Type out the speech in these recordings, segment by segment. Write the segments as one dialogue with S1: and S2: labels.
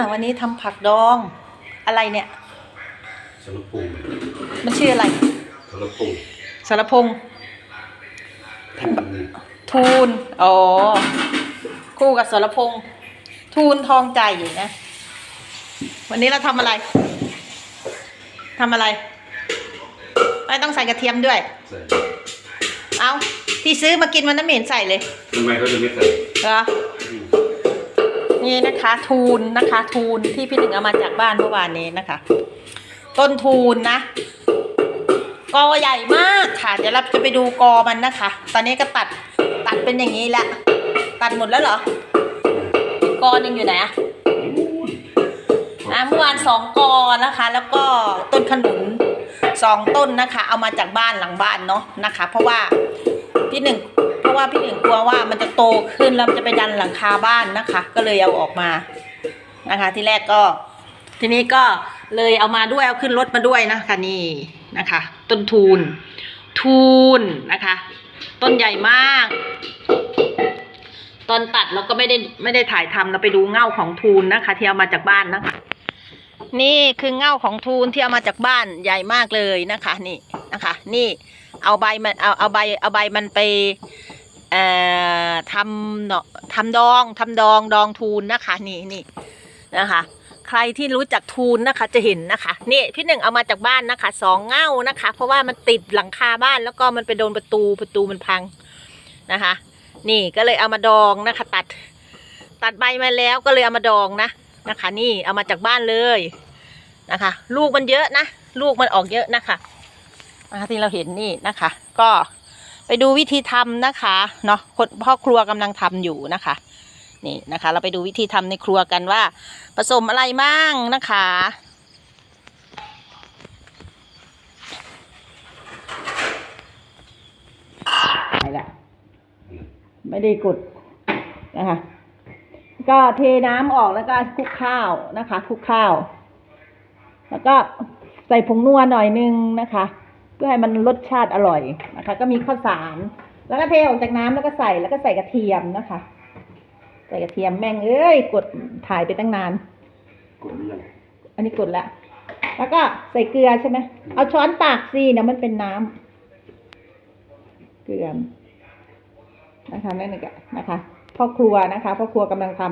S1: อะวันนี้ทำผักดองอะไรเนี่ย
S2: สารพุง
S1: มันชื่ออะไร
S2: สารพุง
S1: สารพงษ์
S2: อืม
S1: ทูนอ๋อคู่กับสารพงษ์ทูนทองใจอยู่นะ วันนี้เราทำอะไรทำอะไร ไม่ต้องใส่กระเทียมด้วย
S2: ใส่
S1: เอาที่ซื้อมากินวันนั้นไม่เห็นใส่เลย
S2: ทำไมเขาจะไม่ใส่
S1: เหรอ
S2: อืม
S1: นี่นะคะทูนนะคะ ทูนที่พี่หนึ่งเอามาจากบ้านเมื่อวานนี้นะคะ ต้นทูนนะ กอใหญ่มากค่ะ เดี๋ยวเราจะไปดูกอมันนะคะ ตอนนี้ก็ตัดตัดเป็นอย่างนี้แล้วตัดหมดแล้วเหรอ กอหนึ่งอยู่ไหนอะอะเมื่อวานสองกอนะคะ แล้วก็ต้นขนุนสองต้นนะคะ เอามาจากบ้านหลังบ้านเนาะนะคะ เพราะว่าพี่หนึ่ง เพราะว่าพี่หนึ่งกลัวว่ามันจะโตขึ้นแล้วมันจะไปดันหลังคาบ้านนะคะ ก็เลยเอาออกมานะคะ ที่แรกก็ ทีนี้ก็เลยเอามาด้วยเอาขึ้นรถมาด้วยนะคะนี่นะคะ ต้นทูนทูนนะคะ ต้นใหญ่มาก ตอนตัดเราก็ไม่ได้ไม่ได้ถ่ายทำเราไปดูเง่าของทูนนะคะ ที่เอามาจากบ้านนะคะนี่คือเง่าของทูนที่เอามาจากบ้านใหญ่มากเลยนะคะ นี่นะคะ นี่เอาใบมันเอาเอาใบเอาใบมันไป ทำเนาะทำดองทำดองดองทูนนะคะ นี่นี่นะคะ ใครที่รู้จักทูนนะคะ จะเห็นนะคะนี่พี่หนึ่งเอามาจากบ้านนะคะสองเง่านะคะ เพราะว่ามันติดหลังคาบ้านแล้วก็มันไปโดนประตูประตูมันพังนะคะ นี่ก็เลยเอามาดองนะคะ ตัดตัดใบมาแล้วก็เลยเอามาดองนะนะคะ นี่เอามาจากบ้านเลยนะคะ ลูกมันเยอะนะ ลูกมันออกเยอะนะคะนะคะที่เราเห็นนี่นะคะ ก็ ไปดูวิธีทำนะคะเนาะคนพ่อครัวกำลังทำอยู่นะคะนี่นะคะ เราไปดูวิธีทำในครัวกันว่า ผสมอะไรมั่งนะคะไปละไม่ได้กดนะคะ ก็เทน้ำออกแล้วก็คลุกข้าวนะคะคลุกข้าว แล้วก็ใส่ผงนัวหน่อยนึงนะคะ พื่อให้มันรสชาติอร่อยนะคะ ก็มีข้าวสาร แล้วก็เทออกจากน้ำแล้วก็ใส่แล้วก็ใส่กระเทียมนะคะ ใส่กระเทียมแม่งเอ้ยกดถ่ายไปตั้งนาน
S2: กดหรือยัง
S1: อันนี้กดแล้วแล้วก็ใส่เกลือใช่ไหมเอาช้อนตักสิเดี๋ยวมันเป็นน้ำเกลือนะคะนั่นเองนะคะพ่อครัวนะคะพ่อครัวกำลังท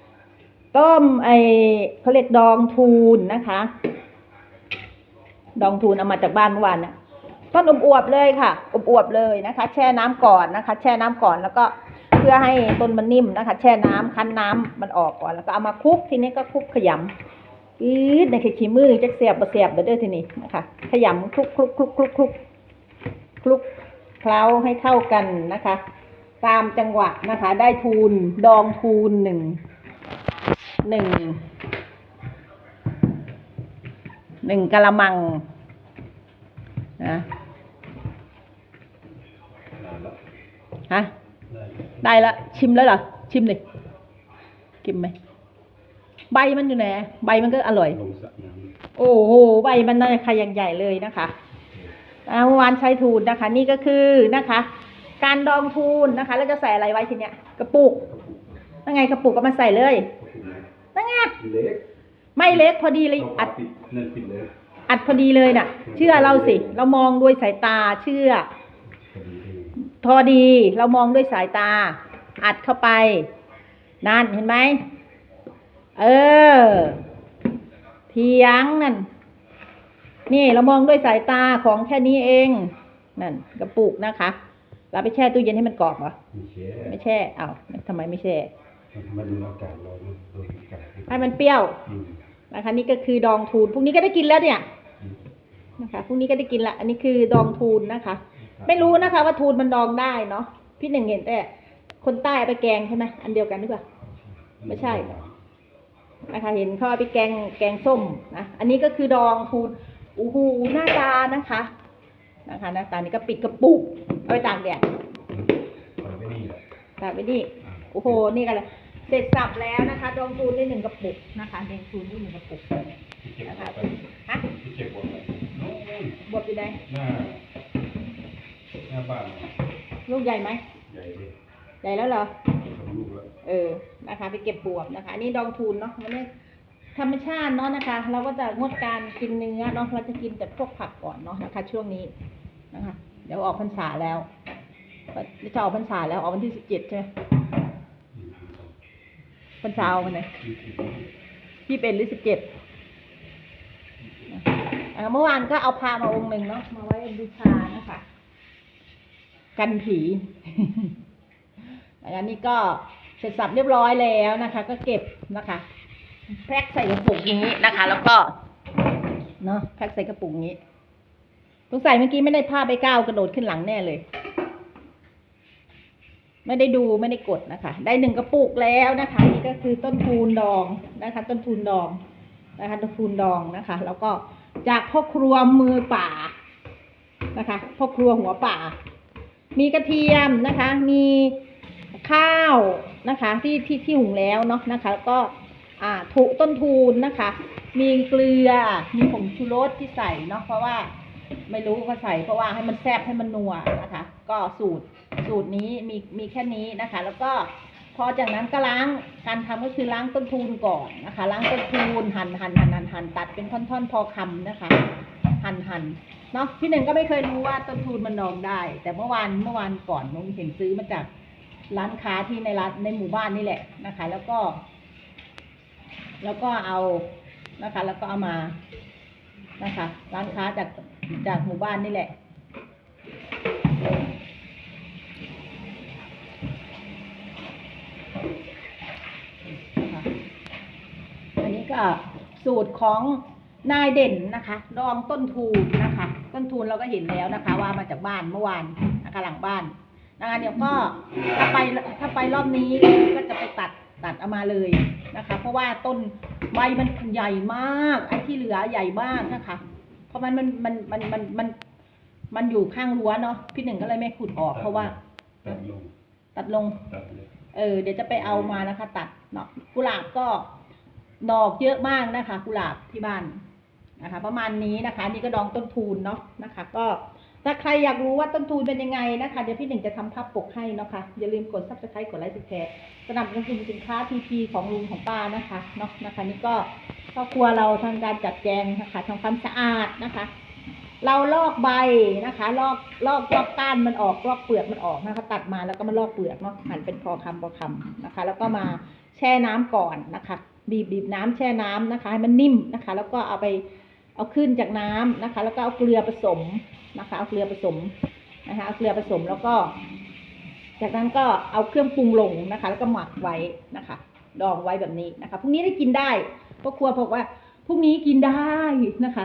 S1: ำต้มไอเขาเรียกดองทูนนะคะ ดองทูนเอามาจากบ้านเมื่อวานเนี่ยต้นอวบๆเลยค่ะอวบๆเลยนะคะ แช่น้ำก่อนนะคะ แช่น้ำก่อนแล้วก็เพื่อให้ต้นมันนิ่มนะคะ แช่น้ำคั้นน้ำมันออกก่อนแล้วก็เอามาคลุกทีนี้ก็คลุกขยำอืดในขี้มือจะเสียบบ่เสียบเด้อทีนี้นะคะขยำคลุกคลุกคลุกคลุกคลุกคลุกเคล้าให้เข้ากันนะคะ ตามจังหวะนะคะ ได้ทูนดองทูนหนึ่งหนึ่ง หนึ่งกะละมังนะฮะ
S2: ได้
S1: ละ ชิมแล้วเหรอ ชิมเลยกินไหมใบมันอยู่ไหนใบมันก็อร่อย โอ้โหใบมันน่าจะใครยังใหญ่เลยนะคะอ่าเมื่อวานใช้ทูนนะคะ นี่ก็คือนะคะ การดองทูนนะคะ แล้วจะใส่อะไรไว้ทีเนี้ยกระปุกนั่นไงกระปุกก็มาใส่เลยนั่นไง ไม่เล็กพอดีเลย
S2: ต้อง
S1: อัด
S2: ปิดนั่นปิดเลย
S1: อัดพอดีเลยน่ะ เชื่อเราสิ เรามองด้วยสายตาเชื่อ
S2: พอดีเอง
S1: พอดีเรามองด้วยสายตา อัดเข้าไป นั่นเห็นไหมเออเทียงนั่น นี่เรามองด้วยสายตาของแค่นี้เองนั่นกระปุกนะคะ เราไปแช่ตู้เย็นให้มันกรอบเหรอ
S2: มีแช่
S1: ไม่แช่อ้าวทำไมไม่แช่
S2: มาดูอากาศร้อนโดนอากาศ
S1: ให้มันเปรี้ยว
S2: อืม
S1: นะคะนี่ก็คือดองทูนพรุ่งนี้ก็ได้กินแล้วเนี่ย
S2: อืม
S1: นะคะพรุ่งนี้ก็ได้กินละ อันนี้คือดองทูนนะคะ ไม่รู้นะคะ ว่าทูนมันดองได้เนาะพี่หนึ่งเห็นแต่คนใต้เอาไปแกงใช่ไหมอันเดียวกันหรือเปล่าไม่ใช่นะคะเห็นเขาเอาไปแกงแกงส้มนะอันนี้ก็คือดองทูนอู้หูหน้าตานะคะนะคะหน้าตานี่ก็ปิดกระปุกเอาไปตากแดด
S2: ปล่อยไว้นี่แหละ
S1: ตากไว้นี่โอ้โหนี่กันเลย เสร็จสับแล้วนะคะ ดองทูนได้หนึ่งกระปุกนะคะดองทูนได้หนึ่งกระปุก
S2: ที่เก็บ
S1: นะคะ
S2: ไว้
S1: ฮะ
S2: ที่เก็บไว้นู่น
S1: บดอยู่ไหน
S2: หน้าหน้าบ้าน
S1: ลูกใหญ่ไหม
S2: ใหญ่ดิ
S1: ใหญ่แล้วเหรอ
S2: สองลูกแล้ว
S1: เออนะคะ ไปเก็บบวบนะคะอันนี้ดองทูนเนาะวันนี้ธรรมชาติเนาะนะคะ เราก็จะงดการกินเนื้อเนาะเราจะกินแต่พวกผักก่อนเนาะนะคะ ช่วงนี้นะคะ เดี๋ยวออกพรรษาแล้วจะออกพรรษาแล้วออกวันที่สิบเจ็ดใช่ไหม พรรษาออกวันไหนยี่เป็นหรือสิบเจ็ดเมื่อวานก็เอาพามาองค์หนึ่งเนาะมาไว้บูชานะคะกันผีอันนี้ก็เสร็จสับเรียบร้อยแล้วนะคะ ก็เก็บนะคะแพ็คใส่กระปุกอย่างนี้นะคะ แล้วก็เนาะแพ็คใส่กระปุกอย่างนี้สงสัยเมื่อกี้ไม่ได้ผ้าไปก้าวกระโดดขึ้นหลังแน่เลย ไม่ได้ดูไม่ได้กดนะคะ ได้หนึ่งกระปุกแล้วนะคะ นี่ก็คือต้นทูนดองนะคะ ต้นทูนดองนะคะต้นทูนดองนะคะ แล้วก็จากพ่อครัวมือป่านะคะพ่อครัวหัวป่า มีกระเทียมนะคะ มีข้าวนะคะ ที่ที่ที่หุงแล้วเนาะนะคะแล้วก็อ่าถูต้นทูนนะคะ มีเกลือมีผงชูรสที่ใส่เนาะเพราะว่า ไม่รู้ก็ใส่เพราะว่าให้มันแซ่บให้มันนัวนะคะ ก็สูตรสูตรนี้มีมีแค่นี้นะคะ แล้วก็พอจากนั้นก็ล้างการทำก็คือล้างต้นทูนก่อนนะคะ ล้างต้นทูนหั่นหั่นหั่นหั่นหั่นตัดเป็นท่อนๆ พอคำนะคะ หั่นหั่นเนาะพี่หนึ่งก็ไม่เคยรู้ว่าต้นทุนมันดองได้ แต่เมื่อวานเมื่อวานก่อนน้องเห็นซื้อมาจากร้านค้าที่ในร้านในหมู่บ้านนี่แหละนะคะ แล้วก็ แล้วก็เอานะคะ แล้วก็เอามานะคะ ร้านค้าจาก จากหมู่บ้านนี่แหละ อันนี้ก็สูตรของนายเด่นนะคะดองต้นทูนนะคะ ต้นทูนเราก็เห็นแล้วนะคะ ว่ามาจากบ้านเมื่อวานนะคะหลังบ้านนะคะเดี๋ยวก็ถ้าไปถ้าไปรอบนี้ก็จะไปตัดตัดเอามาเลยนะคะ เพราะว่าต้นใบมันใหญ่มากไอ้ที่เหลือใหญ่มากนะคะ เพราะมันมันมันมันมันมันมันอยู่ข้างรั้วเนาะพี่หนึ่งก็เลยไม่ขุดออกเพราะว่า
S2: ตัดลง
S1: ตัดลง
S2: ตัดเลย
S1: เออเดี๋ยวจะไปเอามานะคะ ตัดเนาะกุหลาบก็ดอกเยอะมากนะคะ กุหลาบที่บ้านนะคะ ประมาณนี้นะคะ นี่ก็ดองต้นทูนเนาะนะคะ ก็ ถ้าใครอยากรู้ว่าต้นทูนเป็นยังไงนะคะ เดี๋ยวพี่หนึ่งจะทำภาพปกให้นะคะ อย่าลืมกดซับสไครต์กดไลค์กดแชร์สนับสนุนสินค้าทีพีของลุงของป้านะคะเนาะนะคะ นี่ก็ครอบครัวเราทำการจัดแจงนะคะทำความสะอาดนะคะ เราลอกใบนะคะ ลอกลอกลอกก้านมันออกลอกเปลือกมันออกนะคะ ตัดมาแล้วก็มาลอกเปลือกเนาะหั่นเป็นพอคำพอคำนะคะ แล้วก็มาแช่น้ำก่อนนะคะ บีบบีบน้ำแช่น้ำนะคะให้มันนิ่มนะคะ แล้วก็เอาไปเอาขึ้นจากน้ำนะคะ แล้วก็เอาเกลือผสม นะคะเอาเกลือผสมนะคะเอาเกลือผสมแล้วก็ จากนั้นก็เอาเครื่องปรุงลงนะคะ แล้วก็หมักไว้นะคะ ดองไว้แบบนี้นะคะพรุ่งนี้ได้กินได้พ่อครัวบอกว่าพรุ่งนี้กินได้นะคะ